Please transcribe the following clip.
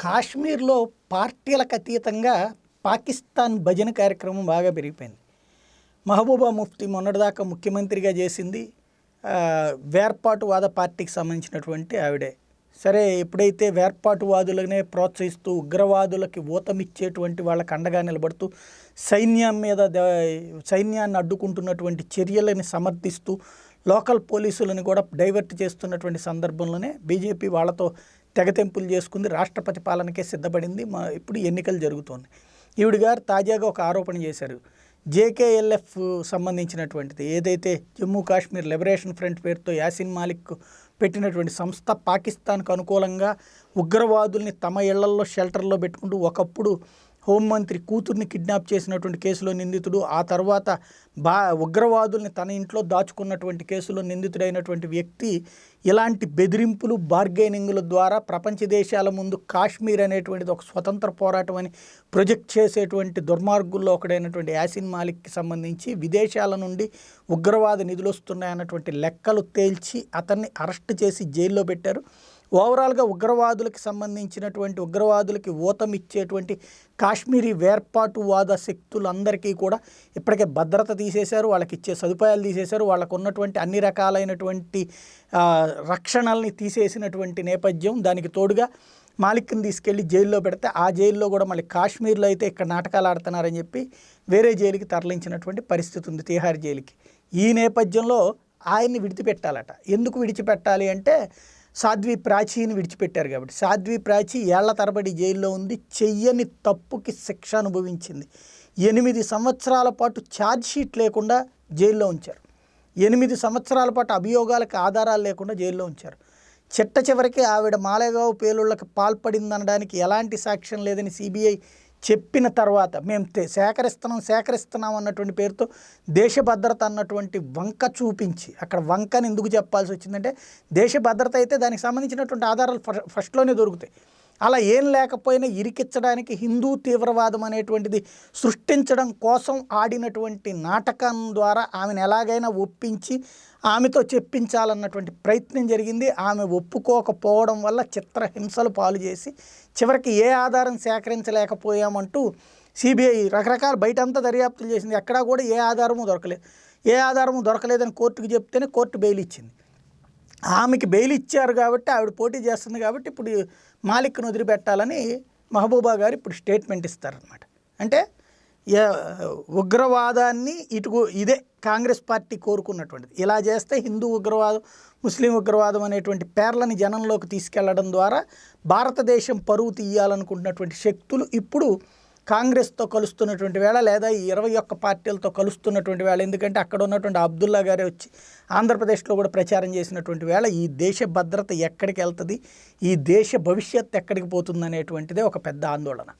కాశ్మీర్లో పార్టీలకు అతీతంగా పాకిస్తాన్ భజన కార్యక్రమం బాగా పెరిగిపోయింది. మహబూబా ముఫ్తీ మొన్నటిదాకా ముఖ్యమంత్రిగా చేసింది వేర్పాటువాద పార్టీకి సంబంధించినటువంటి ఆవిడే. సరే ఎప్పుడైతే వేర్పాటువాదులనే ప్రోత్సహిస్తూ ఉగ్రవాదులకి ఊతమిచ్చేటువంటి వాళ్ళకి అండగా నిలబడుతూ సైన్యం మీద సైన్యాన్ని అడ్డుకుంటున్నటువంటి చర్యలని సమర్థిస్తూ లోకల్ పోలీసులను కూడా డైవర్ట్ చేస్తున్నటువంటి సందర్భంలోనే బీజేపీ వాళ్ళతో తెగతెంపులు చేసుకుంది రాష్ట్రపతి పాలనకే సిద్ధపడింది. మా ఇప్పుడు ఎన్నికలు జరుగుతోంది. ఈవిడ గారు తాజాగా ఒక ఆరోపణ చేశారు. జేకేఎల్ఎఫ్ సంబంధించినటువంటిది ఏదైతే జమ్మూ కాశ్మీర్ లిబరేషన్ ఫ్రంట్ పేరుతో యాసిన్ మాలిక్ పెట్టినటువంటి సంస్థ పాకిస్తాన్కు అనుకూలంగా ఉగ్రవాదుల్ని తమ ఇళ్ళల్లో షెల్టర్లో పెట్టుకుంటూ ఒకప్పుడు హోంమంత్రి కూతుర్ని కిడ్నాప్ చేసినటువంటి కేసులో నిందితుడు ఆ తర్వాత బా ఉగ్రవాదుల్ని తన ఇంట్లో దాచుకున్నటువంటి కేసులో నిందితుడైనటువంటి వ్యక్తి ఇలాంటి బెదిరింపులు బార్గెనింగుల ద్వారా ప్రపంచ దేశాల ముందు కాశ్మీర్ అనేటువంటిది ఒక స్వతంత్ర పోరాటం అని ప్రొజెక్ట్ చేసేటువంటి దుర్మార్గుల్లో ఒకడైనటువంటి యాసిన్ మాలిక్కి సంబంధించి విదేశాల నుండి ఉగ్రవాద నిధులు వస్తున్నాయన్నటువంటి లెక్కలు తేల్చి అతన్ని అరెస్ట్ చేసి జైల్లో పెట్టారు. ఓవరాల్గా ఉగ్రవాదులకు సంబంధించినటువంటి ఉగ్రవాదులకి ఊతమిచ్చేటువంటి కాశ్మీరీ వేర్పాటువాద శక్తులందరికీ కూడా ఇప్పటికే భద్రత తీసేశారు వాళ్ళకి ఇచ్చే సదుపాయాలు తీసేశారు వాళ్ళకు ఉన్నటువంటి అన్ని రకాలైనటువంటి రక్షణల్ని తీసేసినటువంటి నేపథ్యం దానికి తోడుగా మాలిక్ని తీసుకెళ్ళి జైల్లో పెడితే ఆ జైల్లో కూడా మళ్ళీ కాశ్మీర్లో అయితే ఇక్కడ నాటకాలు ఆడుతున్నారని చెప్పి వేరే జైలుకి తరలించినటువంటి పరిస్థితి ఉంది తీహార్ జైలుకి. ఈ నేపథ్యంలో ఆయన్ని విడిచిపెట్టాలట. ఎందుకు విడిచిపెట్టాలి అంటే సాధ్వి ప్రాచీని విడిచిపెట్టారు కాబట్టి. సాధ్వి ప్రాచి ఏళ్ళ తరబడి జైల్లో ఉంది చెయ్యని తప్పుకి శిక్ష అనుభవించింది. ఎనిమిది సంవత్సరాల పాటు ఛార్జ్ షీట్ లేకుండా జైల్లో ఉంచారు. ఎనిమిది సంవత్సరాల పాటు అభియోగాలకు ఆధారాలు లేకుండా జైల్లో ఉంచారు. చిట్ట చివరికి ఆవిడ మాలేగావ్ పేలుళ్ళకి పాల్పడిందనడానికి ఎలాంటి సాక్ష్యం లేదని సిబిఐ చెప్పిన తర్వాత మేము సేకరిస్తున్నాం సేకరిస్తున్నాం అన్నటువంటి పేరుతో దేశ భద్రత అన్నటువంటి వంక చూపించి అక్కడ వంకని ఎందుకు చెప్పాల్సి వచ్చిందంటే దేశ భద్రత అయితే దానికి సంబంధించినటువంటి ఆధారాలు ఫస్ట్లోనే దొరుకుతాయి. అలా ఏం లేకపోయినా ఇరికిచ్చడానికి హిందూ తీవ్రవాదం అనేటువంటిది సృష్టించడం కోసం ఆడినటువంటి నాటకం ద్వారా ఆమెను ఎలాగైనా ఒప్పించి ఆమెతో చెప్పించాలన్నటువంటి ప్రయత్నం జరిగింది. ఆమె ఒప్పుకోకపోవడం వల్ల చిత్రహింసలు పాలు చేసి చివరికి ఏ ఆధారం సేకరించలేకపోయామంటూ సిబిఐ రకరకాల బయటంతా దర్యాప్తులు చేసింది. ఎక్కడా కూడా ఏ ఆధారము దొరకలేదు. ఏ ఆధారము దొరకలేదని కోర్టుకు చెప్తేనే కోర్టు బెయిల్ ఇచ్చింది. ఆమెకి బెయిల్ ఇచ్చారు కాబట్టి ఆవిడ పోటీ చేస్తుంది కాబట్టి ఇప్పుడు మాలిక్ను వదిలిపెట్టాలని మహబూబా గారు ఇప్పుడు స్టేట్మెంట్ ఇస్తారనమాట అంటే ఉగ్రవాదాన్ని ఇటు ఇదే కాంగ్రెస్ పార్టీ కోరుకున్నటువంటిది. ఇలా చేస్తే హిందూ ఉగ్రవాదం ముస్లిం ఉగ్రవాదం అనేటువంటి పేర్లని జనంలోకి తీసుకెళ్ళడం ద్వారా భారతదేశం పరువు తీయాలనుకుంటున్నటువంటి శక్తులు ఇప్పుడు కాంగ్రెస్తో కలుస్తున్నటువంటి వేళ లేదా ఈ ఇరవై ఒక్క పార్టీలతో కలుస్తున్నటువంటి వేళ ఎందుకంటే అక్కడ ఉన్నటువంటి అబ్దుల్లా గారే వచ్చి ఆంధ్రప్రదేశ్లో కూడా ప్రచారం చేసినటువంటి వేళ ఈ దేశ భద్రత ఎక్కడికి వెళ్తుంది? ఈ దేశ భవిష్యత్తు ఎక్కడికి పోతుంది అనేటువంటిదే ఒక పెద్ద ఆందోళన.